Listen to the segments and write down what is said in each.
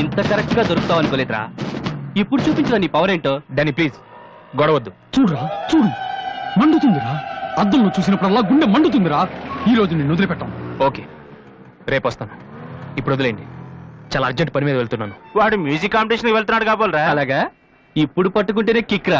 ఇంత కరెక్ట్గా దొరుకుతావు అనుకోలేదురా. ఇప్పుడు చూపించిన నీ పవర్ ఏంటో. డానీ ప్లీజ్ గొడవద్దు. చూడురా చూడు. మండుతుందిరా. అద్దంలో చూసినప్పుడల్లా గుండె మండుతుందిరా. ఈ రోజు నిన్ను వదిలిపెట్టాం. ఓకే. రేపు వస్తాను. ఇప్పుడు వదిలేండి చాలా అర్జెంట్ పని మీద వెళ్తున్నాను. వాడు మ్యూజిక్ కాంపిటీషన్ వెళ్తున్నాడు కాబోలరా. అలాగా? ఇప్పుడు పట్టుకుంటేనే kick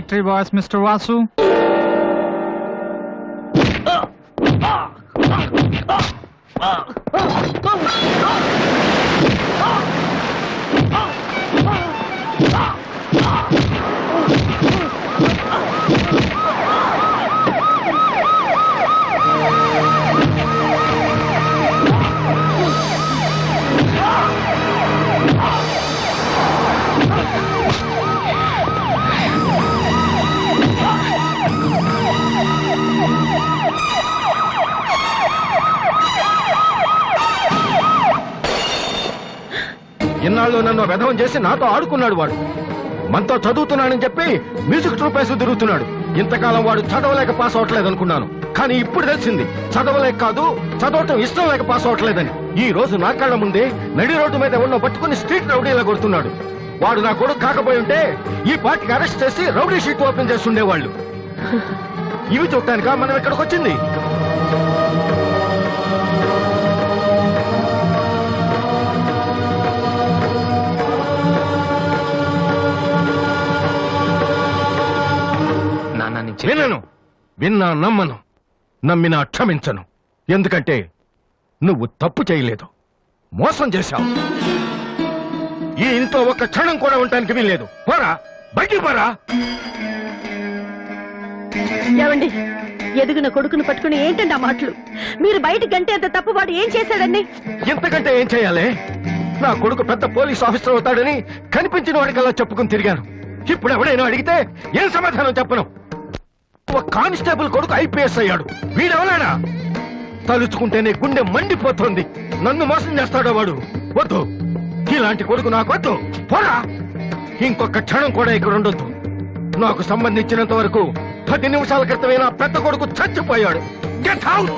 victory boys, Mr. Vasu. ఇన్నాళ్ళు నన్ను వెధవం చేసి నాతో ఆడుకున్నాడు వాడు. మనతో చదువుతున్నానని చెప్పి మ్యూజిక్ ట్రూప్ వేసి తిరుగుతున్నాడు. ఇంతకాలం వాడు చదవలేక పాస్ అవట్లేదు అనుకున్నాను. కానీ ఇప్పుడు తెలిసింది చదవలేక కాదు చదవటం ఇష్టం లేక పాస్ అవట్లేదని. ఈ రోజు నా కళ్ళ ముందే నడి రోడ్డు మీద ఉన్న పట్టుకుని స్ట్రీట్ రౌడీలా కొడుతున్నాడు. వాడు నా కొడుకు కాకపోయి ఉంటే ఈ పార్టీకి అరెస్ట్ చేసి రౌడీ షీట్ ఓపెన్ చేస్తుండేవాళ్ళు. ఇవి చూడటానికా మనం ఇక్కడికి వచ్చింది? వినను విన్నా నమ్మను నమ్మినా క్షమించను. ఎందుకంటే నువ్వు తప్పు చేయలేదు మోసం చేశావు. ఈ ఇంట్లో ఒక క్షణం కూడా ఉండటానికి వీల్లేదు. పోరా బయటికి పోరా. ఏమండి ఎదుగున కొడుకును పట్టుకుని ఏంటండి ఆ మాటలు? మీరు బయటికి గంటే అంత తప్పు వాడు ఏం చేశాడండి? ఇంతకంటే ఏం చేయాలి? నా కొడుకు పెద్ద పోలీస్ ఆఫీసర్ అవుతాడని కనిపించిన వాడికల్లా చెప్పుకుని తిరిగాను. ఇప్పుడు ఎవడైనా అడిగితే ఏం సమాధానం చెప్పను? ఒక కానిస్టేబుల్ కొడుకు ఐపీఎస్ అయ్యాడు. వీడెవలాడా తలుచుకుంటేనే గుండె మండిపోతోంది. నన్ను మోసం చేస్తాడో వాడు. వద్దు. ఇలాంటి కొడుకు నాకు వద్దు. పోరా. ఇంకొక క్షణం కూడా ఇక్కడ ఉండొద్దు. నాకు సంబంధించినంత వరకు పది నిమిషాల క్రితమే నా పెద్ద కొడుకు చచ్చిపోయాడు. గెట్ అవుట్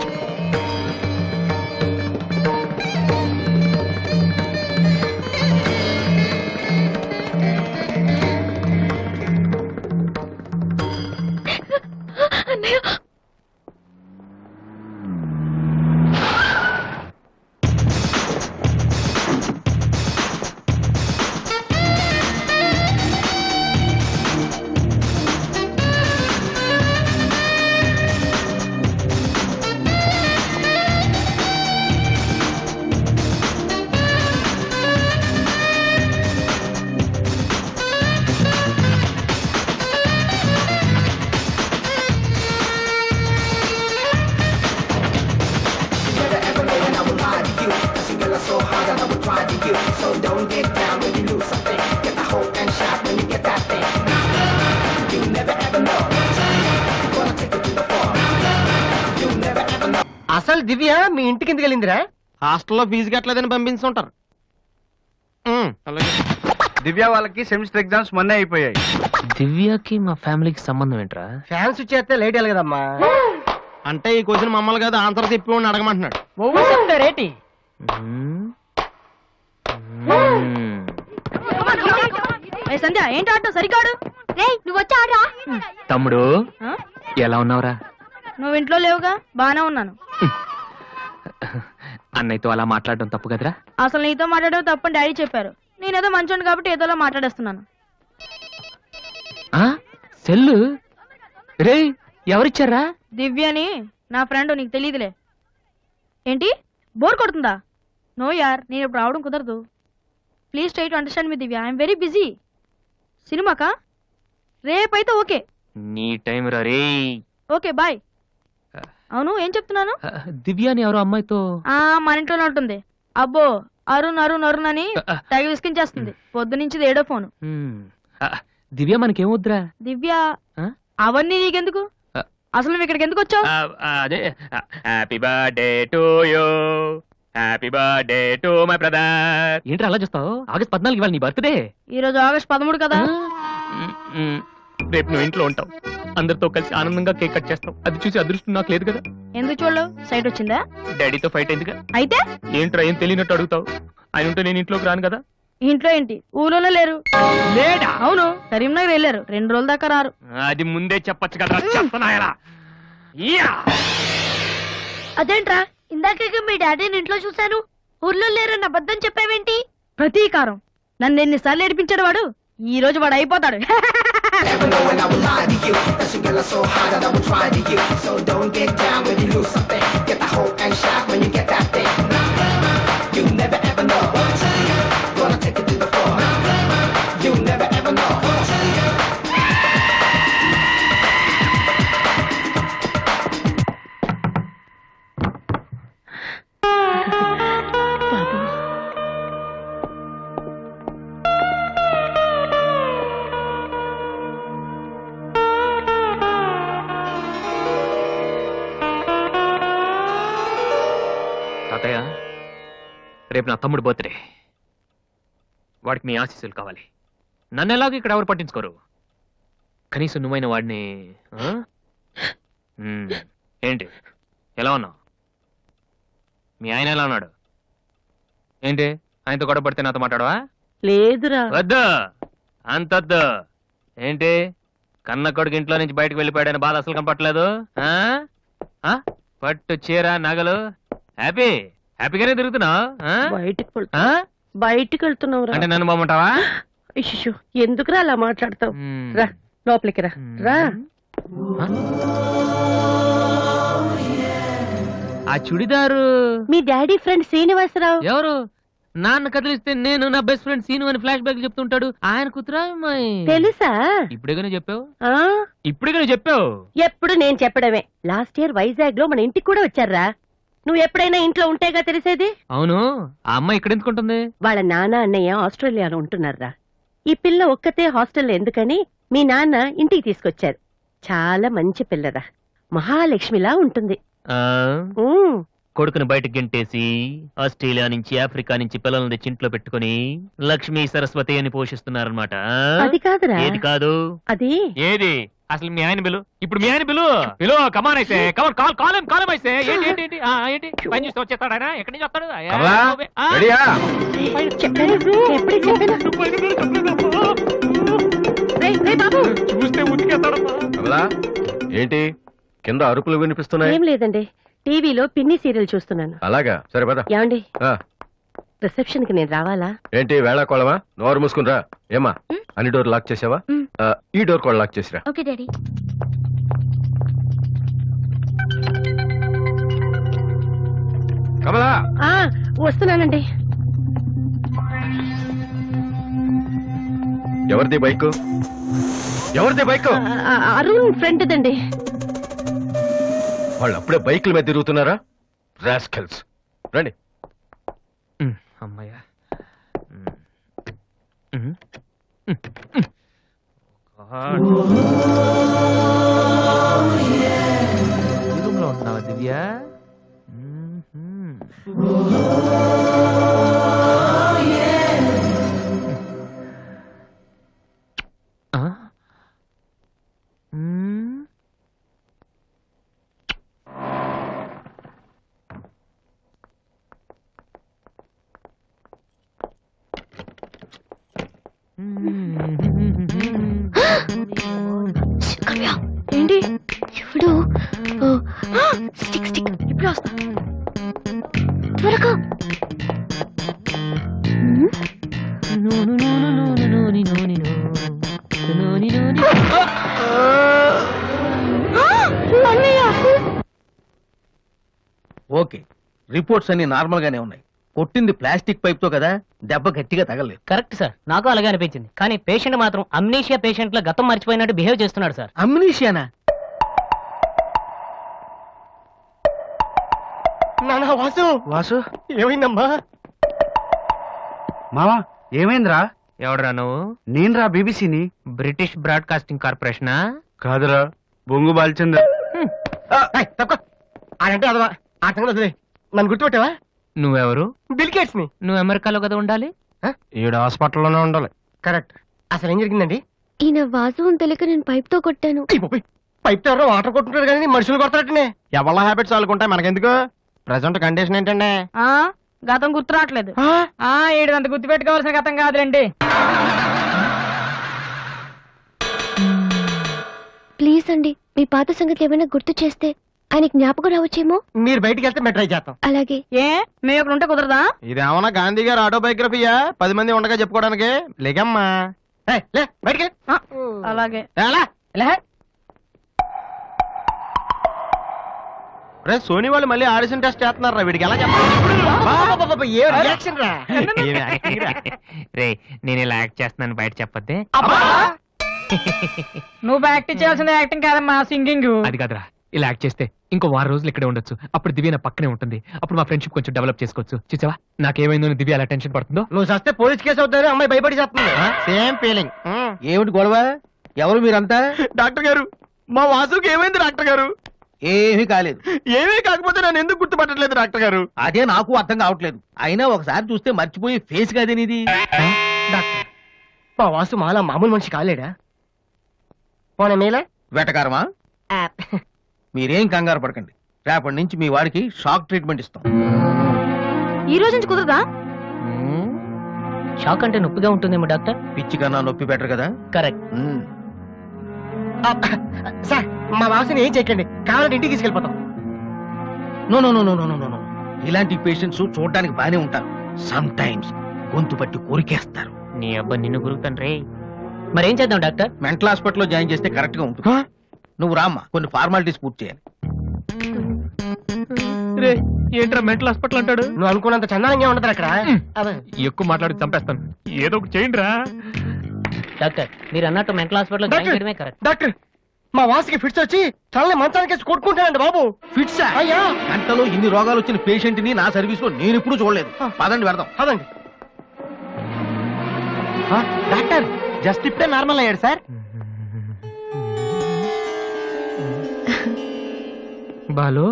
అసలు దివ్య మీ ఇంటికి ఎందుకు వెళ్ళిందిరా. హాస్టల్లో ఫీజు కట్టలేదని పంపించుంటారు. దివ్య వాళ్ళకి సెమిస్టర్ ఎగ్జామ్స్ మొన్నే అయిపోయాయి. దివ్యకి మా ఫ్యామిలీకి సంబంధం ఏంట్రా? ఫ్యాన్స్ వచ్చేస్తే లేట్ వెళ్ళగదమ్మా అంటే ఈ క్వశ్చన్ మమ్మల్ని కాదు ఆన్సర్ చెప్పి అడగమంటున్నాడు. ఏ సంధ్య ఏంటి ఆటో? సరికాడు? నువ్వు వచ్చి ఆడరా తమ్ముడు ఎలా ఉన్నావురా? నువ్వు ఇంట్లో లేవుగా బానే ఉన్నాను. అన్నయ్యతో అలా మాట్లాడడం తప్పు కదరా? అసలు నీతో మాట్లాడడం తప్పని డాడీ చెప్పారు. నేనేదో మంచోండి కాబట్టి ఏదోలా మాట్లాడేస్తున్నాను. ఆ? సెల్లు? రే ఎవరిచ్చారా? దివ్యని నా ఫ్రెండ్ నీకు తెలియదులే ఏంటి? బోర్ కొడుతుందా? నో యార్ నేను ఇప్పుడు రావడం కుదరదు. Please try to understand me Divya. I'm very busy. సినిమాకా? రేపైతే ఓకే. నీ టైం రా రే ఓకే బాయ్. అవును ఏం చెప్తున్నాను? దివ్య అని ఎవరో అమ్మాయితో ఆ మన ఇంట్లోనే ఉంటుంది. అబ్బో అరుణ్ అరుణ్ అరుణ్ అని తెగ విసికించేస్తుంది పొద్దు నుంచి ఏడో ఫోను. దివ్య మనకేమొద్దురా దివ్య? అవన్నీ నీకెందుకు. అసలు నువ్వు ఇక్కడికి ఎందుకు వచ్చావు? అదే happy birthday to you happy birthday to my brother ఏంటి అలా చూస్తావు? ఆగస్ట్ పద్నాలుగు ఇవాళ నీ బర్త్డే ఈ రోజు ఆగస్ట్ పదమూడు కదా? రేపు నువ్వు ఇంట్లో ఉంటావు. అందరితో కలిసి ఆనందంగా కేక్ కట్ చేస్తావు అది చూసి అదృష్టం నాకు లేదు కదా. ఎందుకు చూడలేవు? సైట్ వచ్చిందా? డాడీతో ఫైట్ అయిందిగా. అయితే? ఏంట్రా ఏం తెలియనట్టు అడుగుతావు? ఆయన ఉంటే నేను ఇంట్లోకి రాను కదా. ఇంట్లో ఏంటి? ఊళ్ళోనే లేరు. లేడా? అవును కరీంనగర్ వెళ్ళారు. రెండు రోజుల దాకా రారు. అది ముందే చెప్పొచ్చు కదా అదేంట్రా? ఇందాక మీ డాడీని ఇంట్లో చూశాను. ఊర్లో లేరన్న అబద్ధం చెప్పావేంటి? ప్రతీకారం. నన్ను ఎన్నిసార్లు ఏడిపించాడు వాడు? ఈ రోజు వాడు అయిపోతాడు. Never know when I would lie to you. That a get us so high that I would try to you. So don't get down when you lose something. Get the hope and shock when you get that thing. రేపు నా తమ్ముడు birthday వాడికి మీ ఆశీస్సులు కావాలి. నన్ను ఎలాగో ఇక్కడ ఎవరు పట్టించుకోరు? కనీసం నువ్వైన వాడిని ఆ? ఉమ్, ఏంటి? ఎలా ఉన్నావు? మీ ఆయన ఎలా ఉన్నాడు? ఏంటి? ఆయనతో గొడవ పడితే నాతో మాట్లాడవా? లేదురా. వద్దు. అంతొద్దు. ఏంటి? కన్న కొడుకు ఇంట్లో నుంచి బయటకు వెళ్ళిపోయాడని బాధ అసలు కనపట్లేదు ఆ? ఆ? పట్టు చీర నగలు. హ్యాపీ? హ్యాపీగానే తిరుగుతున్నావు ఆ? బయటికి? బయటికి వెళ్తున్నావురా అంటే నన్ను బాగుంటావా ఎందుకురా అలా మాట్లాడతావు. రా లోపలికి రా. రా. ఆ? చుడిదారు? మీ డాడీ ఫ్రెండ్ శ్రీనివాసరావు. ఎవరు? నాన్న కదిలిస్తే నేను నా బెస్ట్ ఫ్రెండ్ సీను అని ఫ్లాష్ బ్యాక్ చెప్తుంటాడు. ఆయన కుతురా తెలుసా? ఇప్పుడేగానే చెప్పావు? ఆ? ఇప్పుడేగానే చెప్పావు? ఎప్పుడు నేను చెప్పడమే. లాస్ట్ ఇయర్ వైజాగ్లో మన ఇంటికి కూడా వచ్చారా? నువ్వు ఎప్పుడైనా ఇంట్లో ఉంటేగా తెలిసేది? అవును. ఆ అమ్మాయి ఇక్కడ ఎందుకుంటుంది వాళ్ళ నాన్న అన్నయ్య ఆస్ట్రేలియాలో ఉంటున్నారా ఈ పిల్ల ఒక్కతే హాస్టల్లో ఎందుకని మీ నాన్న ఇంటికి తీసుకొచ్చారు. చాలా మంచి పిల్లరా. మహాలక్ష్మిలా ఉంటుంది. ఆ? ఉమ్, కొడుకుని బయటకు గెంటేసి ఆస్ట్రేలియా నుంచి ఆఫ్రికా నుంచి పిల్లల్ని తెచ్చి ఇంట్లో పెట్టుకుని లక్ష్మీ సరస్వతి అని పోషిస్తున్నారన్నమాట. అది కాదురా. ఏది కాదు? అది ఏది? అసలు మీ ఆయన బిలు ఇప్పుడు మీ ఆయన బిలు బిలు కమాన్ అయితే. కమాన్ కాల్ కాలం కాలం అయితే. ఏంటి ఏంటి ఏంటి? ఆ, ఏంటి? పని చూస్తే వచ్చేస్తాడు ఆయన. ఎక్కడి నుంచి వస్తాడు? ఆ, కమలా ఆ, రెడీయా? చెప్పాను ఎప్పుడే చెప్పాను? రేయ్, రేయ్ బాబు. చూస్తే ఉతికేస్తాడమ్మా. కమలా ఏంటి? కింద అరుపులు వినిపిస్తున్నాయి? ఏం లేదండి. టీవీలో పిన్ని సీరియల్ చూస్తున్నాను. అలాగా. సరే పద. ఏమండి? ఆ, రిసెప్షన్కి నేను రావాలా? ఏంటి వేళాకోళమా నోరు మూసుకునిరా ఏమా అన్ని డోర్ లాక్ చేసావా? ఈ డోర్ కూడా లాక్ చేసిరా. Okay daddy. కమలా! వస్తున్నానండి. ఎవరిది బైక్? ఎవరిది బైక్? అరుణ్ ఫ్రెండ్ దండి వాళ్ళు అప్పుడే బైకుల మీద తిరుగుతున్నారా? రాస్కెల్స్. రండి. అమ్మయ్యా. రూమ్లో ఉన్నావా దివ్య? ఓకే. రిపోర్ట్స్ అన్ని నార్మల్ గానే ఉన్నాయి. కొట్టింది ప్లాస్టిక్ పైప్తో కదా దెబ్బ గట్టిగా తగలేదు కరెక్ట్ సార్. నాకు అలాగే అనిపించింది. కానీ పేషెంట్ మాత్రం అమ్నీషియా పేషెంట్ లా గతం మర్చిపోయినట్టు బిహేవ్ చేస్తున్నాడు సార్. అమ్నీషియానా? నాన్న వాసు! వాసు? ఏమైందమ్మా? మావా ఏమైందిరా? ఎవడరా నువ్వు? నేనురా బీబీసీని? British broadcasting కార్పొరేషనా? కాదురా బొంగు ఆడంటే అదవా. ఆ వదిలేయ్. నన్ను గుర్తుపెట్టావా? నువ్వెవరు? బిల్ గేట్స్ని నువ్వు అమెరికాలో కదా ఉండాలి? ఈడ హాస్పిటల్లోనే ఉండాలి. కరెక్ట్. అసలు ఏం జరిగిందండి? ఈయన వాసు అని తెలియక నేను పైప్తో కొట్టాను పైప్ ఎవరో వాటర్ కొట్టుకుంటారు కానీ మనుషులు కొడతారటనే. ఎవరి హ్యాబిట్స్ వాళ్ళకుంటాయి మనకెందుకు? ప్రజెంట్ కండిషన్ ఏంటండి? ఆ గతం గుర్తు రావట్లేదు. ఆ, ఆ ఏడు అంత గుర్తు పెట్టుకోవాల్సిన గతం కాదులేండి. ప్లీజ్ అండి మీ పాత సంగతి ఏమైనా గుర్తు చేస్తే ఆయన జ్ఞాపకం రావచ్చేమో? మీరు బయటికి వెళ్తే మేము ట్రై చేస్తాం. అలాగే. ఏ? మేము ఇక్కడ ఉంటే కుదరదా? ఇదేమన్నా గాంధీ గారు ఆటోబయోగ్రఫీయా? పది మంది ఉండగా చెప్పుకోవడానికి? లేకమ్మా. ఏయ్, లే బయటికి లే. ఆ, అలాగే. లే. రే సోనీ వాళ్ళు మళ్ళీ ఆడిషన్ టెస్ట్ చేస్తున్నారా వీడికి ఎలా చెప్పాలి? ఏ రియాక్షన్ రా? ఏమి acting రా? రే నేను ఇలా యాక్ట్ చేస్తున్నాను బయట చెప్పొద్దే. అబ్బా! నువ్వు యాక్టింగ్ చేయాల్సిన యాక్టింగ్ కాదమ్మా సింగింగ్ అది కాదురా ఇలా యాక్ట్ చేస్తే ఇంకో వారం రోజులు ఇక్కడే ఉండొచ్చు. అప్పుడు దివ్య నా పక్కనే ఉంటుంది. అప్పుడు మా ఫ్రెండ్షిప్ కొంచెం డెవలప్ చేసుకోవచ్చు. చూసావా? నాకేమైందో అని దివ్య అలా టెన్షన్ పడుతుందో? నువ్వు చస్తే పోలీస్ కేసు అవుతారు అమ్మాయి భయపడి చేస్తుంది. సేమ్ ఫీలింగ్ ఏమిటి గొడవ? ఎవరు మీరంతా? డాక్టర్ గారు మా వాసుకి ఏమైంది డాక్టర్ గారు? ఏమీ కాలేదు. ఏమీ కాకపోతే నన్ను ఎందుకు గుర్తుపట్టట్లేదు డాక్టర్ గారు? అదే నాకు అర్థం కావట్లేదు. అయినా ఒకసారి చూస్తే మర్చిపోయి ఫేస్ కాదే నీది. డాక్టర్ మా వాసు మాలా మామూలు మనిషి కాలేడా? పోనీ మేలే వెటకారమా మీరేం కంగారు పడకండి. రేపటి నుంచి మీ వాడికి షాక్ ట్రీట్మెంట్ ఇస్తాం. ఈ రోజు నుంచి కుదరదా? షాక్ అంటే నొప్పిగా ఉంటుందేమో డాక్టర్? పిచ్చి కన్నా నొప్పి బెటర్ కదా? కరెక్ట్. సార్ మా వాసుని ఏం చేయకండి. కావాలంటే ఇంటికి తీసుకెళ్ళిపోతాం. No no no no no no no ఇలాంటి పేషెంట్స్ చూడడానికి బానే ఉంటారు. సమ్ టైమ్స్ గొంతు పట్టి కోరికేస్తారు. నీ అబ్బా నిన్ను గురుకుతాను రే. మరేం చేద్దాం డాక్టర్? మెంటల్ హాస్పిటల్లో జాయిన్ చేస్తే కరెక్ట్గా ఉంటుంది నువ్వు రామ్మా కొన్ని ఫార్మాలిటీస్ పూర్తి చేయాలి. రే ఏంట్రా మెంటల్ హాస్పిటల్ అంటాడు? నువ్వు అనుకున్నంత చందానంగా ఉండదు అక్కడ. ఎక్కువ మాట్లాడి చంపేస్తాను. ఏదో ఒకటి చేయండి రా డాక్టర్ మీరు అన్నట్టు మెంటల్ హాస్పిటల్ జాయిన్ డాక్టర్! చేయడమే కరెక్ట్. డాక్టర్! మా వాసుకి ఫిట్స్ వచ్చి తనని మంచానికి కొట్టుకుంటానండి బాబు. ఫిట్స్? అయ్యా! గంటలో ఇన్ని రోగాలు వచ్చిన పేషెంట్ని నా సర్వీస్లో నేను ఎప్పుడు చూడలేదు. పదండి పెడదాం అదండి డాక్టర్ జస్ట్ ఇప్పుడే నార్మల్ అయ్యాడు సార్. బాలు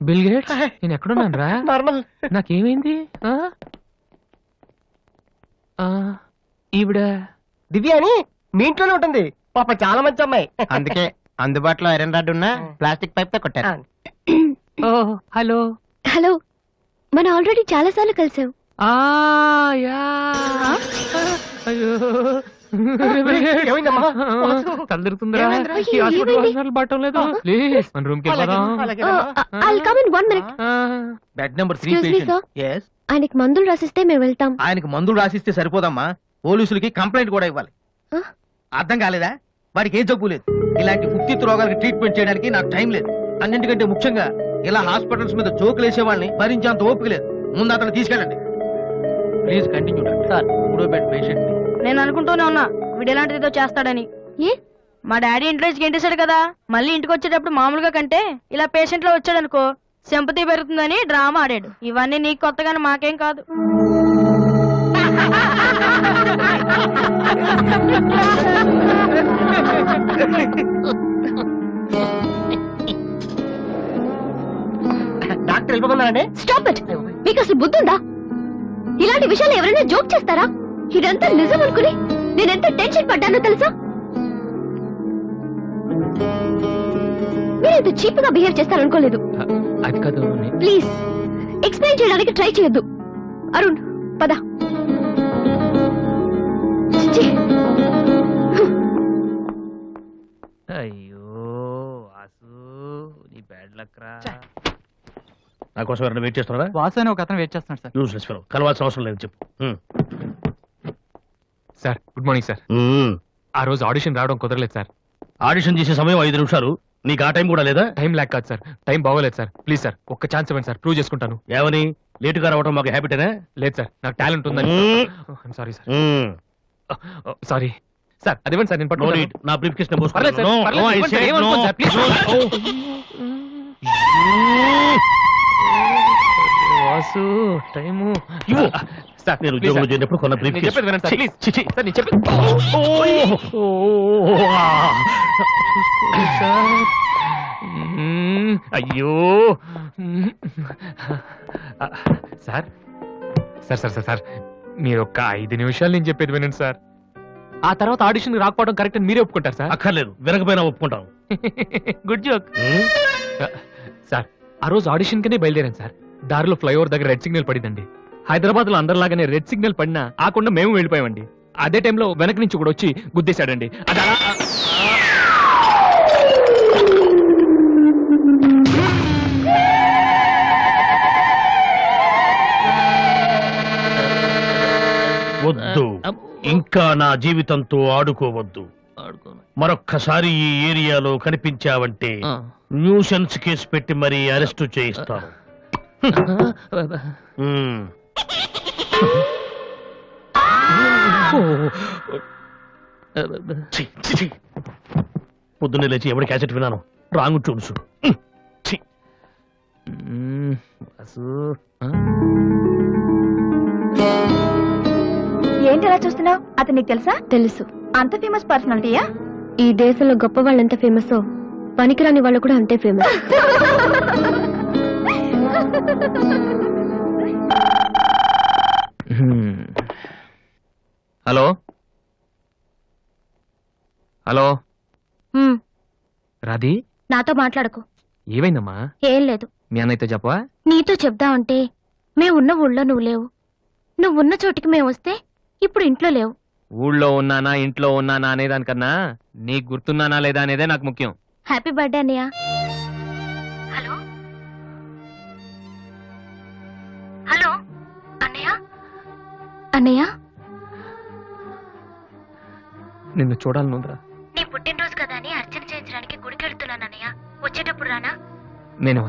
బిల్ గేట్స్ నేను ఎక్కడున్నాను రా నార్మల్. నాకేమైంది? ఆ? ఆ, ఈవిడ? దివ్య అని మీ ఇంట్లోనే ఉంటుంది. పాప చాలా మంచి అమ్మాయి. అందుకే అందుబాటులో ఐరన్ రాడ్ ఉన్న ప్లాస్టిక్ పైప్తో కొట్టారు ఓ హలో. హలో మనం ఆల్రెడీ చాలా సార్లు కలిసాం. ఆ యా. అయ్యో. ఏమైందమ్మా తల తిరుగుతుందిరా ఏమైందిరా? ఈ హాస్పిటల్ ఏమైంది? హాస్పిటల్ పట్టం లేదు. ప్లీజ్ మన రూమ్కి వెళ్ళిపోదాం I'll come in one minute ఆ, bed number three Excuse me, patient yes ఆయనకి మందులు రాసిస్తే మేము వెళ్తాం. ఆయనకి మందులు రాసిస్తే సరిపోదమ్మా. పోలీసులకి కంప్లైంట్ కూడా ఇవ్వాలి? అర్థం కాలేదా? వాడికి ఏ జబ్బు లేదు. ఇలాంటి ఉత్తిత్ రోగాలకి ట్రీట్మెంట్ చేయడానికి నాకు టైం లేదు. అన్నింటికంటే ముఖ్యంగా ఇలా హాస్పిటల్స్ మీద జోకులు వేసే వాళ్ళని భరించేంత ఓపిక లేదు. ముందు అతను తీసుకెళ్ళండి. Please continue sir. మూడో బెడ్ పేషెంట్ నేను అనుకుంటూనే ఉన్నా వీడు ఎలాంటిది ఏదో చేస్తాడని. ఏ? మా డాడీ ఇంట్లోంచి గెంటేశాడు కదా. మళ్ళీ ఇంటికి వచ్చేటప్పుడు మామూలుగా కంటే ఇలా పేషెంట్లో వచ్చాడు అనుకో సింపతి పెరుగుతుందని డ్రామా ఆడాడు. ఇవన్నీ నీకు కొత్తగానే మాకేం కాదు. డాక్టర్ వెళ్ళిపోతున్నారండి స్టాప్ ఇట్. మీకు అసలు బుద్ధుందా ఇలాంటి విషయాలు ఎవరైనా జోక్ చేస్తారా? ఇదంతా నిజం అనుకుని నేనెంత టెన్షన్ పడ్డానో తెలుసా? మీరు ఇంత చీప్గా బిహేవ్ చేస్తారనుకోలేదు. అది కాదు నే- ప్లీజ్ ఎక్స్ప్లెయిన్ చేయడానికి ట్రై చేయొద్దు. అరుణ్ పద. అయ్యో వాసు నీ బ్యాడ్ లక్ రా. నా కోసం ఎవరైనా వెయిట్ చేస్తున్నారా? వాసు అని ఒక అతను వెయిట్ చేస్తున్నాడు సార్. కలవాల్సిన అవసరం లేదు చెప్పు. Sir good morning sir. ఆ రోజు ఆడిషన్ రావడం కుదరలేదు సార్. ఆడిషన్ చేసే సమయం ఐదు నిమిషాలు. నీకు ఆ టైం కూడా లేదా? టైం ల్యాక్ కాదు సార్. టైం బాగోలేదు సార్. ప్లీజ్ సార్ ఒక్క ఛాన్స్ ఇవ్వండి సార్. ప్రూవ్ చేసుకుంటాను. ఏమని? లేటుగా రావడం మాకు హ్యాబిటేనా లేదు సార్ నాకు టాలెంట్ ఉందని. సారీ సార్ సారీ సార్ అదివ్వండి సార్ నేను నో పట్టుకుంటాను. నీడ్ నా బ్రీఫ్ కేస్ పర్లేదు సార్, పర్లేదు, ఇవ్వండి sir, ఏమనుకోను sir, please. Vasu time. Sir నేను ఉద్యోగంలో. చేరినప్పుడు కొన్న బ్రీఫ్ నేను చెప్పేది వినండి సార్ ప్లీజ్ చిచి సార్ నేను చెప్పేది సార్ మ్మ్, అయ్యో. మ్మ్. Sir. Sir sir sir sir. మీరు ఒక్క ఐదు నిమిషాలు నేను చెప్పేది వినండి సార్. ఆ తర్వాత ఆడిషన్ రాకపోవడం కరెక్ట్ అని మీరే ఒప్పుకుంటారు సార్? అక్కర్లేదు. వినకపోయినా ఒప్పుకుంటాం. గుడ్ జోక్ సార్ ఆ రోజు ఆడిషన్ కనే బయలుదేరాను సార్. దారిలో ఫ్లైఓవర్ దగ్గర రెడ్ సిగ్నల్ పడిందండి. హైదరాబాద్లో అందరిలాగానే రెడ్ సిగ్నల్ పడినా ఆకుండా మేము వెళ్ళిపోయామండి. అదే టైంలో వెనక నుంచి కూడా వచ్చి గుద్దేశాడండి. అది అలా వద్దు ఇంకా నా జీవితంతో ఆడుకోవద్దు. మరొక్కసారి ఈ ఏరియాలో కనిపించావంటే న్యూసెన్స్ కేసు పెట్టి మరీ అరెస్టు చేయిస్తాను. పొద్దున్నే లేచి ఎవడి క్యాసెట్ విన్నాను? రాంగ్ వాసు, ఆ? ఏంటి అలా చూస్తున్నావు? అతను నీకు తెలుసా? తెలుసు. అంత ఫేమస్ పర్సనాలిటీయా ఈ దేశంలో గొప్ప వాళ్ళు ఎంత ఫేమస్ పనికిరాని వాళ్ళు కూడా అంతే ఫేమస్ హలో? హలో? రాధి? నాతో మాట్లాడకు. ఏమైందమ్మా? ఏం లేదు. మీ అన్నయ్యతో చెప్పవా? నీతో చెప్దామంటే మేమున్న ఊళ్ళో నువ్వు లేవు. నువ్వున్న చోటికి మేము వస్తే ఇప్పుడు ఇంట్లో లేవు. ఊళ్ళో ఉన్నానా ఇంట్లో ఉన్నానా అనేదానికన్నా నీకు గుర్తున్నానా లేదా అనేదే నాకు ముఖ్యం. హ్యాపీ బర్త్డే అన్నయ్య. హలో? హలో? అన్నయ్య? అన్నయ్య? నిన్ను చూడాలనుందిరా నీ పుట్టినరోజు కదా అని అర్చన చేయించడానికి గుడికి వెళ్తున్నాను అన్నయ్య వచ్చేటప్పుడు రానా? నేను